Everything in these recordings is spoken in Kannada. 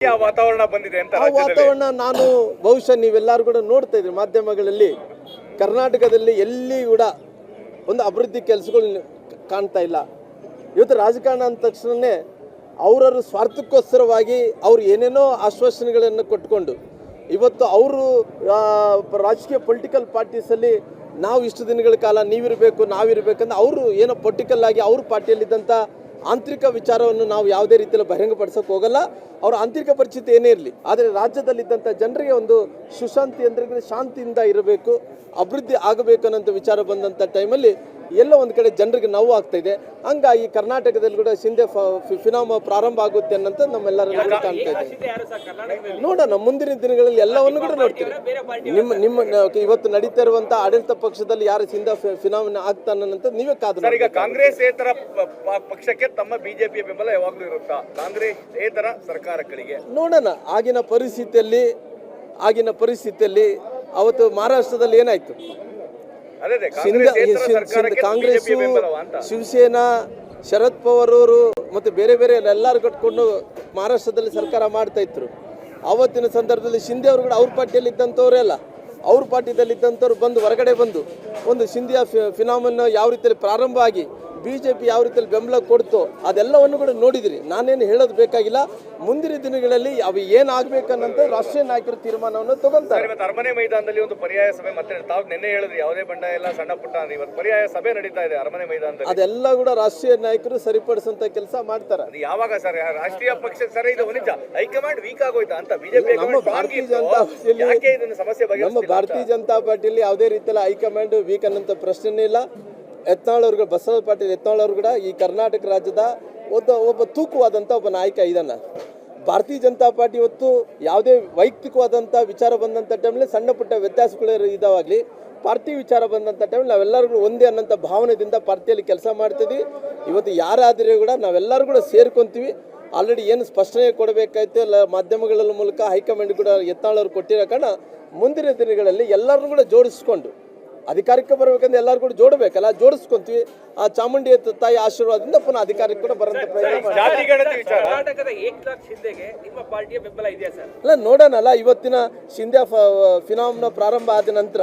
ವಾತಾವರಣ ಬಂದಿದೆ ಅಂತ ಆ ವಾತಾವರಣ ನಾನು ಬಹುಶಃ ನೀವೆಲ್ಲರೂ ಕೂಡ ನೋಡ್ತಾ ಇದ್ರಿ ಮಾಧ್ಯಮಗಳಲ್ಲಿ. ಕರ್ನಾಟಕದಲ್ಲಿ ಎಲ್ಲಿ ಕೂಡ ಒಂದು ಅಭಿವೃದ್ಧಿ ಕೆಲಸಗಳು ಕಾಣ್ತಾ ಇಲ್ಲ. ಇವತ್ತು ರಾಜಕಾರಣ ಅಂದ ತಕ್ಷಣವೇ ಅವರವ್ರ ಸ್ವಾರ್ಥಕ್ಕೋಸ್ಕರವಾಗಿ ಅವ್ರು ಏನೇನೋ ಆಶ್ವಾಸನೆಗಳನ್ನು ಕೊಟ್ಕೊಂಡು ಇವತ್ತು ಅವರು ರಾಜಕೀಯ ಪೊಲಿಟಿಕಲ್ ಪಾರ್ಟೀಸಲ್ಲಿ ನಾವು ಇಷ್ಟು ದಿನಗಳ ಕಾಲ ನೀವಿರಬೇಕು ನಾವಿರಬೇಕಂದ್ರೆ ಅವರು ಏನೋ ಪೊಲಿಟಿಕಲ್ ಆಗಿ ಅವ್ರ ಪಾರ್ಟಿಯಲ್ಲಿದ್ದಂಥ ಆಂತರಿಕ ವಿಚಾರವನ್ನು ನಾವು ಯಾವುದೇ ರೀತಿಯಲ್ಲಿ ಬಹಿರಂಗಪಡಿಸೋಕೆ ಹೋಗಲ್ಲ. ಅವರ ಆಂತರಿಕ ಪರಿಸ್ಥಿತಿ ಏನೇ ಇರಲಿ, ಆದರೆ ರಾಜ್ಯದಲ್ಲಿದ್ದಂಥ ಜನರಿಗೆ ಒಂದು ಸುಶಾಂತಿ ಅಂದರೆ ಶಾಂತಿಯಿಂದ ಇರಬೇಕು, ಅಭಿವೃದ್ಧಿ ಆಗಬೇಕು ಅನ್ನೋಂಥ ವಿಚಾರ ಬಂದಂಥ ಟೈಮಲ್ಲಿ ಎಲ್ಲೋ ಒಂದು ಕಡೆ ಜನರಿಗೆ ನೋವು ಆಗ್ತಾ ಇದೆ. ಹಂಗಾಗಿ ಕರ್ನಾಟಕದಲ್ಲಿ ಕೂಡ ಸಿಂಧೆ ಫಿನಾಮ ಪ್ರಾರಂಭ ಆಗುತ್ತೆ ಅನ್ನೋಂಥ ನಮ್ಮೆಲ್ಲರೂ ಕಾಣ್ತಾ ಇದೆ ನೋಡೋಣ ಮುಂದಿನ ದಿನಗಳಲ್ಲಿ ಎಲ್ಲವನ್ನು ಕೂಡ ನೋಡ್ತೀವಿ. ನಿಮ್ಮ ನಿಮ್ಮ ಇವತ್ತು ನಡೀತಾ ಇರುವಂಥ ಆಡಳಿತ ಪಕ್ಷದಲ್ಲಿ ಯಾರು ಸಿಂಧೆ ಫಿನಾಮಿನ ಆಗ್ತಾನಂತ ನೀವೇ ಕಾದು ಸರ್ ಈಗ ಕಾಂಗ್ರೆಸ್ ಏತರ ಪಕ್ಷಕ್ಕೆ ತಮ್ಮ ಬಿಜೆಪಿಯ ಬೆಂಬಲ ಯಾವಾಗಲೂ ಇರುತ್ತಾ? ಕಾಂಗ್ರೆಸ್ ಏತರ ಸರ್ಕಾರಗಳಿಗೆ? ನೋಡೋಣ ಆಗಿನ ಪರಿಸ್ಥಿತಿಯಲ್ಲಿ ಆಗಿನ ಪರಿಸ್ಥಿತಿಯಲ್ಲಿ ಅವತ್ತು ಮಹಾರಾಷ್ಟ್ರದಲ್ಲಿ ಏನಾಯ್ತು? ಕಾಂಗ್ರೆಸ್ ಶಿವಸೇನಾ ಶರದ್ ಪವಾರ್ ಅವರು ಮತ್ತು ಬೇರೆ ಬೇರೆ ಎಲ್ಲರೂ ಕಟ್ಕೊಂಡು ಮಹಾರಾಷ್ಟ್ರದಲ್ಲಿ ಸರ್ಕಾರ ಮಾಡ್ತಾ ಇದ್ರು. ಅವತ್ತಿನ ಸಂದರ್ಭದಲ್ಲಿ ಶಿಂದೆ ಅವರು ಕೂಡ ಅವ್ರ ಪಾರ್ಟಿಯಲ್ಲಿ ಇದ್ದಂಥವರೇ ಅಲ್ಲ. ಅವ್ರ ಪಾರ್ಟಿದಲ್ಲಿ ಇದ್ದಂಥವ್ರು ಬಂದು ಹೊರಗಡೆ ಬಂದು ಒಂದು ಸಿಂಧಿಯಾ ಫಿನಾಮನ್ ಯಾವ ರೀತಿಯಲ್ಲಿ ಪ್ರಾರಂಭ ಆಗಿ ಬಿ ಜೆ ಪಿ ಯಾವ ರೀತಿಯಲ್ಲಿ ಬೆಂಬಲ ಕೊಡ್ತು ಅದೆಲ್ಲವನ್ನು ಕೂಡ ನೋಡಿದಿರಿ. ನಾನೇನು ಹೇಳೋದು ಬೇಕಾಗಿಲ್ಲ. ಮುಂದಿನ ದಿನಗಳಲ್ಲಿ ಅವು ಏನಾಗಬೇಕನ್ನಂತ ರಾಷ್ಟ್ರೀಯ ನಾಯಕರು ತೀರ್ಮಾನವನ್ನು ತಗೊಂತಾರೆ ಇವತ್ತು ಅರಮನೆ ಮೈದಾನದಲ್ಲಿ ಒಂದು ಪರ್ಯಾಯ ಸಭೆ ಮತ್ತೆ ತಾವು ನಿನ್ನೆ ಹೇಳಿದ್ರಿ ಯಾವುದೇ ಬಣ್ಣ ಎಲ್ಲ ಸಣ್ಣ ಪುಟ್ಟ ಅಂದ್ರೆ ಇವತ್ತು ಪರ್ಯಾಯ ಸಭೆ ನಡೀತಾ ಇದೆ ಅರಮನೆ ಮೈದಾನದಲ್ಲಿ. ಅದೆಲ್ಲ ಕೂಡ ರಾಷ್ಟ್ರೀಯ ನಾಯಕರು ಸರಿಪಡಿಸುವಂತ ಕೆಲಸ ಮಾಡ್ತಾರೆ. ಅದು ಯಾವಾಗ ಸರ್ ರಾಷ್ಟ್ರೀಯ ಪಕ್ಷ ಸರ್ ಇದು ನಿಜ ಹೈಕಮಾಂಡ್ ವೀಕ್ ಆಗೋಯ್ತಾ ಅಂತ? ಬಿಜೆಪಿ ನಮ್ಮ ಭಾರತೀಯ ಜನತಾ ಪಾರ್ಟಿಯಲ್ಲಿ ಸಮಸ್ಯೆ ನಮ್ಮ ಭಾರತೀಯ ಜನತಾ ಪಾರ್ಟಿಯಲ್ಲಿ ಯಾವುದೇ ರೀತಿಯಲ್ಲಿ ಹೈಕಮಾಂಡ್ ವೀಕ್ ಅನ್ನೋಂಥ ಪ್ರಶ್ನೆನೇ ಇಲ್ಲ. ಯತ್ನಾಳ್ ಬಸವ ಪಾಟೀಲ್ ಕೂಡ ಈ ಕರ್ನಾಟಕ ರಾಜ್ಯದ ಒಬ್ಬ ಒಬ್ಬ ತೂಕವಾದಂಥ ಒಬ್ಬ ನಾಯಕ ಇದ್ದಾನೆ ಭಾರತೀಯ ಜನತಾ ಪಾರ್ಟಿ ಇವತ್ತು ಯಾವುದೇ ವೈಯಕ್ತಿಕವಾದಂಥ ವಿಚಾರ ಬಂದಂಥ ಟೈಮಲ್ಲಿ ಸಣ್ಣ ಪುಟ್ಟ ವ್ಯತ್ಯಾಸಗಳು ಇದಾವಾಗಲಿ, ಪಾರ್ಟಿ ವಿಚಾರ ಬಂದಂಥ ಟೈಮಲ್ಲಿ ನಾವೆಲ್ಲರೂ ಒಂದೇ ಅನ್ನೋಂಥ ಭಾವನೆದಿಂದ ಪಾರ್ಟಿಯಲ್ಲಿ ಕೆಲಸ ಮಾಡ್ತಿದ್ವಿ. ಇವತ್ತು ಯಾರಾದರೂ ಕೂಡ ನಾವೆಲ್ಲರೂ ಕೂಡ ಸೇರ್ಕೊಂತೀವಿ. ಆಲ್ರೆಡಿ ಏನು ಸ್ಪಷ್ಟನೆ ಕೊಡಬೇಕಾಯ್ತು, ಎಲ್ಲ ಮಾಧ್ಯಮಗಳ ಮೂಲಕ ಹೈಕಮಾಂಡ್ ಕೂಡ ಎತ್ತಾಳವ್ರು ಕೊಟ್ಟಿರೋ ಕಾರಣ ಮುಂದಿನ ದಿನಗಳಲ್ಲಿ ಎಲ್ಲರನ್ನೂ ಕೂಡ ಜೋಡಿಸ್ಕೊಂಡು ಅಧಿಕಾರಕ್ಕೆ ಬರಬೇಕಂದ್ರೆ ಎಲ್ಲರೂ ಕೂಡ ಜೋಡಬೇಕಲ್ಲ? ಜೋಡಿಸ್ಕೊಂತೀವಿ. ಆ ಚಾಮುಂಡಿ ತಾಯಿ ಆಶೀರ್ವಾದದಿಂದ ಪುನಃ ಅಧಿಕಾರಕ್ಕೆ ಕೂಡ ಬರೋಂಥ ಪ್ರಯತ್ನ ಮಾಡ್ತೀವಿ. ಜಾತಿ ಗಣತಿ ವಿಚಾರ. ಕರ್ನಾಟಕದ ಏಕನಾಥ್ ಶಿಂದೆಗೆ ನಿಮ್ಮ ಪಾರ್ಟಿಯ ಬೆಂಬಲ ಇದೆಯಾ ಸರ್? ಅಲ್ಲ ನೋಡೋಣಲ್ಲ ಇವತ್ತಿನ ಶಿಂದ್ಯಾ ಫಿನಾಮ್ನ ಪ್ರಾರಂಭ ಆದ ನಂತರ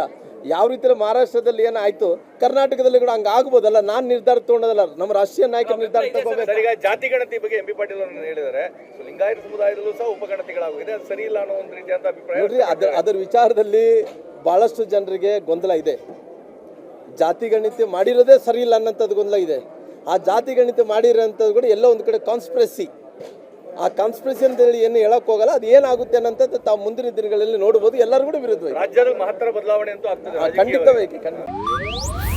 ಯಾವ ರೀತಿ ಮಹಾರಾಷ್ಟ್ರದಲ್ಲಿ ಏನಾಯ್ತು ಕರ್ನಾಟಕದಲ್ಲಿ ಕೂಡ ಹಂಗ ಆಗ್ಬೋದಲ್ಲ? ನಾನ್ ನಿರ್ಧಾರ ತಗೊಂಡದಲ್ಲ ನಮ್ಮ ರಾಷ್ಟ್ರೀಯ ನಾಯಕ ನಿರ್ಧಾರ ತಗೋಬೇಕು? ಜಾತಿ ಗಣತಿ ಬಗ್ಗೆ ಎಂಬಿ ಪಾಟೀಲ್ ಅವರು ಹೇಳಿದ್ದಾರೆ. ಲಿಂಗಾಯತ ಸಮುದಾಯದಲ್ಲೂ ಸಹ ಉಪಗಣತಿಗಳಾಗಿದೆ ಅದು ಸರಿ ಇಲ್ಲ ಅನ್ನೋ ಒಂದು ರೀತಿಯಾದ ಅಭಿಪ್ರಾಯ ನೋಡ್ರಿ ಅದರ ವಿಚಾರದಲ್ಲಿ ಬಹಳಷ್ಟು ಜನರಿಗೆ ಗೊಂದಲ ಇದೆ. ಜಾತಿ ಗಣಿತ ಮಾಡಿರೋದೇ ಸರಿ ಇಲ್ಲ ಅನ್ನೋಂಥದ್ದು ಗೊಂದಲ ಇದೆ. ಆ ಜಾತಿ ಗಣಿತ ಮಾಡಿರೋಂಥದ್ದು ಕೂಡ ಎಲ್ಲೋ ಒಂದು ಕಡೆ ಕಾನ್ಸ್ಪ್ರೆಸಿ ಆ ಕಾನ್ಸ್ಪಿರಸಿ ಅಂತ ಹೇಳಿ ಏನು ಹೇಳಕ್ ಹೋಗಲ್ಲ ಅದು ಏನಾಗುತ್ತೆ ಅನ್ನೋಂಥದ್ದು ತಾವು ಮುಂದಿನ ದಿನಗಳಲ್ಲಿ ನೋಡ್ಬೋದು ಎಲ್ಲರೂ ಕೂಡ ವಿರುದ್ಧವಾಗಿ ರಾಜ್ಯದ ಮಹತ್ತರ ಬದಲಾವಣೆ ಅಂತೂ ಆಗ್ತದೆ ಖಂಡಿತವಾಗಿ ಖಂಡಿತ.